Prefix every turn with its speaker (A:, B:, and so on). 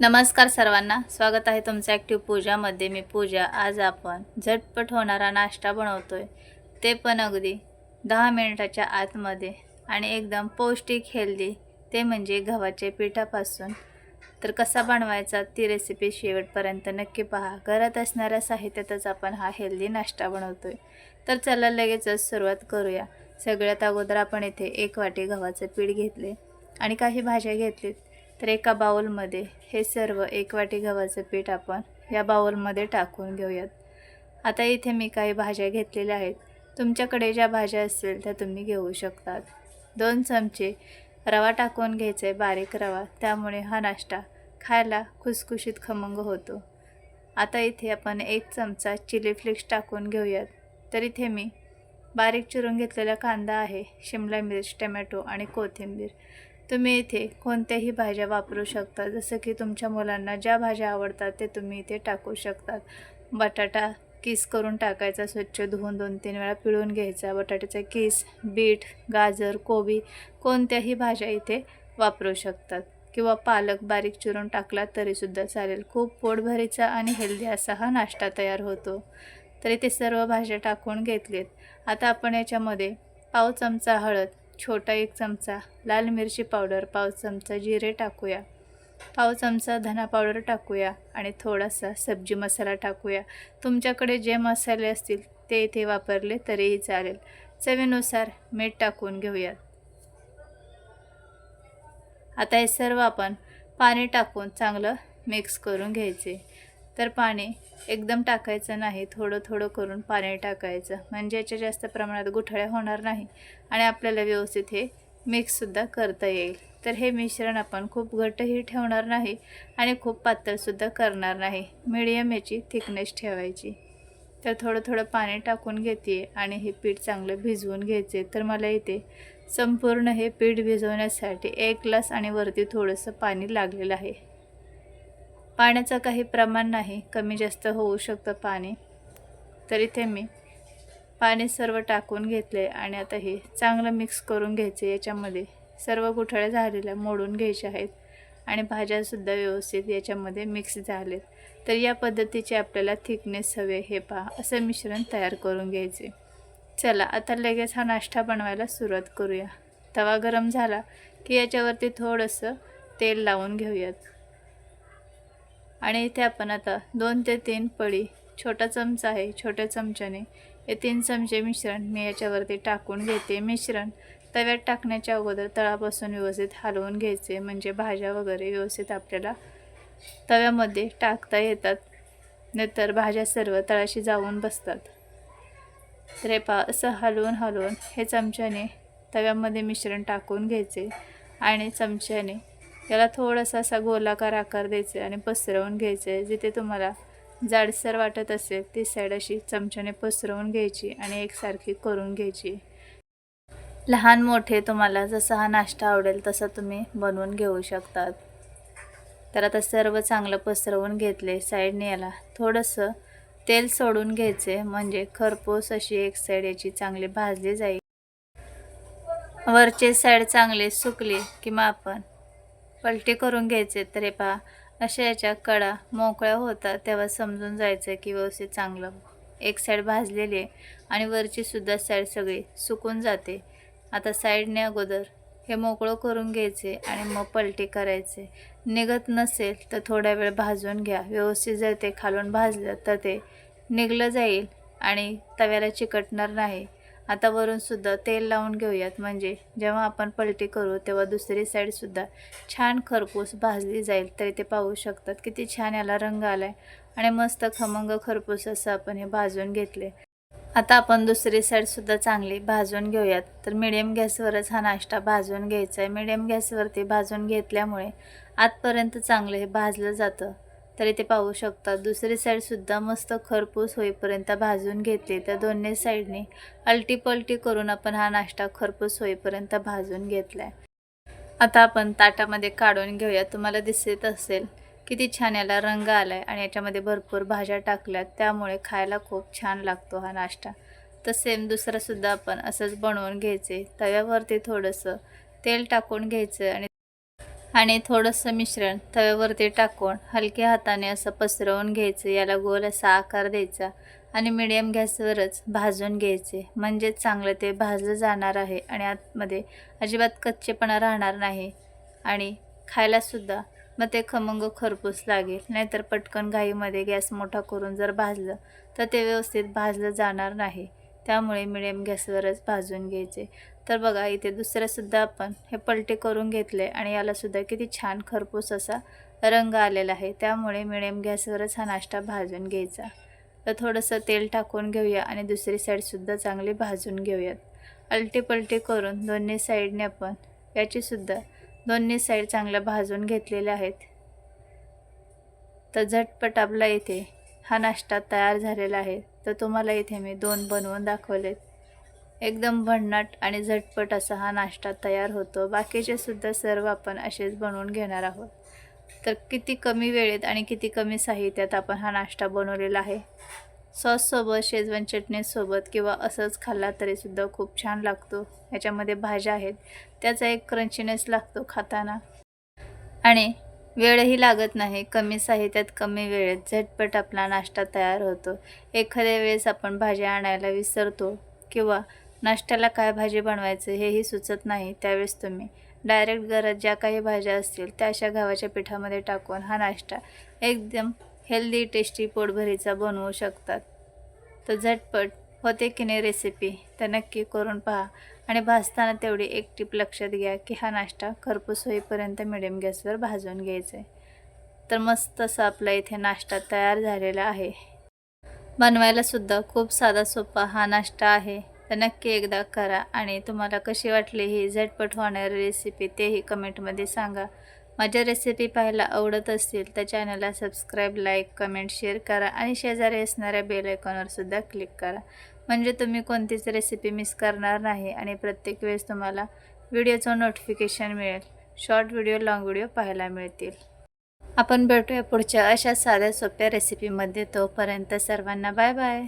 A: नमस्कार सर्वांना. स्वागत आहे तुमचं ॲक्टिव्ह पूजामध्ये मी पूजा. आज आपण झटपट होणारा नाश्ता बनवतोय. ते पण अगदी दहा मिनिटाच्या आतमध्ये आणि एकदम पौष्टिक हेल्दी ते म्हणजे गव्हाच्या पिठापासून. तर कसा बनवायचा ती रेसिपी शेवटपर्यंत नक्की पहा. घरात असणाऱ्या साहित्यातच आपण हा हेल्दी नाश्ता बनवतोय. तर चला लगेचच सुरुवात करूया. सगळ्यात अगोदर आपण इथे एक वाटी गव्हाचं पीठ घेतले आणि काही भाज्या घेतलीत. तर एका बाउलमध्ये हे सर्व एक वाटी गव्हाचं पीठ आपण या बाउलमध्ये टाकून घेऊयात. आता इथे मी काही भाज्या घेतलेल्या आहेत. तुमच्याकडे ज्या भाज्या असतील त्या तुम्ही घेऊ शकतात. दोन चमचे रवा टाकून घ्यायचा आहे बारीक रवा त्यामुळे हा नाश्ता खायला खुसखुशीत खमंग होतो. आता इथे आपण एक चमचा चिली फ्लेक्स टाकून घेऊयात. तर इथे मी बारीक चिरून घेतलेला कांदा आहे शिमला मिर्च टमॅटो आणि कोथिंबीर. तुम्ही इथे कोणत्याही भाज्या वापरू शकता. जसं की तुमच्या मुलांना ज्या भाज्या आवडतात ते तुम्ही इथे टाकू शकतात. बटाटा किस करून टाकायचा स्वच्छ धुवून दोन तीन वेळा पिळून घ्यायचा. बटाट्याचा किस बीट गाजर कोबी कोणत्याही भाज्या इथे वापरू शकतात. किंवा पालक बारीक चिरून टाकला तरीसुद्धा चालेल. खूप पोटभरीचा आणि हेल्दी असा हा नाश्ता तयार होतो. तरी ते सर्व भाज्या टाकून घेतलेत. आता आपण याच्यामध्ये पाव चमचा हळद छोटा एक चमचा लाल मिरची पावडर पाव चमचा जिरे टाकूया. पाव चमचा धना पावडर टाकूया आणि थोडासा सब्जी मसाला टाकूया. तुमच्याकडे जे मसाले असतील ते इथे वापरले तरीही चालेल. चवीनुसार मीठ टाकून घेऊयात. आता हे सर्व आपण पाणी टाकून चांगलं मिक्स करून घ्यायचे. तर पाणी एकदम टाकायचं नाही. थोडं थोडं करून पाणी टाकायचं. म्हणजे याच्या जास्त प्रमाणात गुठळ्या होणार नाही आणि आपल्याला व्यवस्थित हे मिक्ससुद्धा करता येईल. तर हे मिश्रण आपण खूप घट्टही ठेवणार नाही आणि खूप पातळसुद्धा करणार नाही. मिडियम याची थिकनेस ठेवायची. तर थोडं थोडं पाणी टाकून घेते आणि हे पीठ चांगलं भिजवून घ्यायचे. तर मला इथे संपूर्ण हे पीठ भिजवण्यासाठी एक ग्लास आणि वरती थोडंसं पाणी लागलेलं आहे. पाण्याचं काही प्रमाण नाही. कमी जास्त होऊ शकतं पाणी. तर इथे मी पाणी सर्व टाकून घेतले आणि आता हे चांगलं मिक्स करून घ्यायचे. याच्यामध्ये सर्व गुठळ्या झालेल्या मोडून घ्यायच्या आहेत आणि भाज्यासुद्धा व्यवस्थित याच्यामध्ये मिक्स झालेत. तर या पद्धतीचे आपल्याला थिकनेस हवे हे पहा असं मिश्रण तयार करून घ्यायचे. चला आता लगेच हा नाश्ता बनवायला सुरुवात करूया. तवा गरम झाला की याच्यावरती थोडंसं तेल लावून घेऊयात. आणि इथे आपण आता दोन ते तीन पळी छोटा चमचा आहे छोट्या चमच्याने. हे तीन चमचे मिश्रण मी याच्यावरती टाकून घेते. मिश्रण तव्यात टाकण्याच्या अगोदर तळापासून व्यवस्थित हलवून घ्यायचे म्हणजे भाज्या वगैरे व्यवस्थित आपल्याला तव्यामध्ये टाकता येतात. नाहीतर भाज्या सर्व तळाशी जाऊन बसतात. तर हे पा असं हलवून हलवून हे चमच्याने तव्यामध्ये मिश्रण टाकून घ्यायचे आणि चमच्याने याला थोडासा असा गोलाकार आकार द्यायचे आणि पसरवून घ्यायचं. आहे जिथे तुम्हाला जाडसर वाटत असेल ती साईड अशी चमच्याने पसरवून घ्यायची आणि एकसारखी करून घ्यायची. लहान मोठे तुम्हाला जसा हा नाश्ता आवडेल तसा तुम्ही बनवून घेऊ शकतात. तर आता सर्व चांगलं पसरवून घेतले साईडने याला थोडंसं तेल सोडून घ्यायचे म्हणजे खरपूस अशी एक साईड याची चांगली भाजली जाईल. वरचे साईड चांगले सुकले किंवा आपण पलटी करून घ्यायचे तर हे पहा अशा याच्या कडा मोकळ्या होतात तेव्हा समजून जायचं की व्यवस्थित चांगलं एक साईड भाजलेली आहे आणि वरची सुद्धा साईड सगळी सुकून जाते. आता साईडने अगोदर हे मोकळं करून घ्यायचे आणि मग पलटी करायचे. निघत नसेल तर थोडा वेळ भाजून घ्या. व्यवस्थित जर ते खालून भाजलं तर ते निघलं जाईल आणि तव्याला चिकटणार नाही. आता वरूनसुद्धा तेल लावून घेऊयात. म्हणजे जेव्हा आपण पलटी करू तेव्हा दुसरी साईडसुद्धा छान खरपूस भाजली जाईल. तरी ते पाहू शकतात किती छान याला रंग आला आहे आणि मस्त खमंग खरपूस असं आपण हे भाजून घेतले. आता आपण दुसरी साईडसुद्धा चांगली भाजून घेऊयात. तर मिडियम गॅसवरच हा नाश्ता भाजून घ्यायचा आहे मिडियम गॅसवरती भाजून घेतल्यामुळे आतपर्यंत चांगलं हे भाजलं जातं. तरी ते पाहू शकता दुसरी साईडसुद्धा मस्त खरपूस होईपर्यंत भाजून घेतली तर दोन्ही साईडने अलटीपलटी करून आपण हा नाश्ता खरपूस होईपर्यंत भाजून घेतला आहे आता आपण ताटामध्ये काढून घेऊया. तुम्हाला दिसत असेल किती छान याला रंग आला आहे आणि याच्यामध्ये भरपूर भाज्या टाकल्यात. त्यामुळे खायला खूप छान लागतो हा नाश्ता. तर सेम दुसरासुद्धा आपण असंच बनवून घ्यायचे. तव्यावरती थोडंसं तेल टाकून घ्यायचं आणि आणि थोडंसं मिश्रण तव्यावरती टाकून हलक्या हाताने असं पसरवून घ्यायचं. याला गोल असा आकार द्यायचा आणि मिडियम गॅसवरच भाजून घ्यायचे. म्हणजेच चांगलं ते भाजलं जाणार आहे आणि आतमध्ये अजिबात कच्चेपणा राहणार नाही आणि खायलासुद्धा मग ते खमंग खरपूस लागेल. नाहीतर पटकन घाईमध्ये गॅस मोठा करून जर भाजलं तर ते व्यवस्थित भाजलं जाणार नाही. त्यामुळे मिडियम गॅसवरच भाजून घ्यायचे. तर बघा इथे दुसऱ्यासुद्धा आपण हे पलटे करून घेतले आणि यालासुद्धा किती छान खरपूस असा रंग आलेला आहे. त्यामुळे मिडियम गॅसवरच हा नाश्ता भाजून घ्यायचा. तर थोडंसं तेल टाकून घेऊया आणि दुसरी साईडसुद्धा चांगली भाजून घेऊयात. अलटी पलटी करून दोन्ही साईडने आपण याचीसुद्धा दोन्ही साईड चांगल्या भाजून घेतलेल्या आहेत. तर झटपट आपला इथे हा नाश्ता तयार झालेला आहे. तर तुम्हाला इथे मी दोन बनवून दाखवलेत. एकदम भन्नाट आणि झटपट असा हा नाश्ता तयार होतो. बाकीचे सुद्धा सर्व आपण असेच बनवून घेणार आहोत. तर किती कमी वेळेत आणि किती कमी साहित्यात आपण हा नाश्ता बनवलेला आहे. सॉससोबत शेजवान चटणीसोबत किंवा असंच खाल्ला तरीसुद्धा खूप छान लागतो. याच्यामध्ये भाज्या आहेत. त्याचा एक क्रंचीनेस लागतो खाताना. आणि वेळही लागत नाही. कमी साहित्यात कमी वेळेत झटपट आपला नाश्ता तयार होतो. एखाद्या वेळेस आपण भाज्या आणायला विसरतो किंवा नाश्त्याला काय भाजी बनवायचं हेही सुचत नाही त्यावेळेस तुम्ही डायरेक्ट घरात ज्या काही भाज्या असतील त्या अशा गव्हाच्या पिठामध्ये टाकून हा नाश्ता एकदम हेल्दी टेस्टी पोटभरीचा बनवू शकतात. तर झटपट होते की नाही रेसिपी? तर नक्की करून पहा. आणि भाजताना तेवढी एक टीप लक्षात घ्या की हा नाश्ता खरपूस होईपर्यंत मिडियम गॅसवर भाजून घ्यायचा आहे तर मस्त असा आपला इथे नाश्ता तयार झालेला आहे. बनवायलासुद्धा खूप साधा सोपा हा नाश्ता आहे. तर नक्की एकदा करा आणि तुम्हाला कशी वाटली ही झटपट होणारी रेसिपी तेही कमेंटमध्ये सांगा. माझ्या रेसिपी पाहायला आवडत असतील तर चॅनलला सबस्क्राईब लाईक कमेंट शेअर करा आणि शेजारी असणाऱ्या बेल आयकॉनवरसुद्धा क्लिक करा. म्हणजे तुम्ही कोणतीच रेसिपी मिस करणार नाही आणि प्रत्येक वेळेस तुम्हाला व्हिडिओचं नोटिफिकेशन मिळेल. शॉर्ट व्हिडिओ लाँग व्हिडिओ पाहायला मिळतील. आपण भेटूया पुढच्या अशा साध्या सोप्या रेसिपीमध्ये तोपर्यंत सर्वांना बाय बाय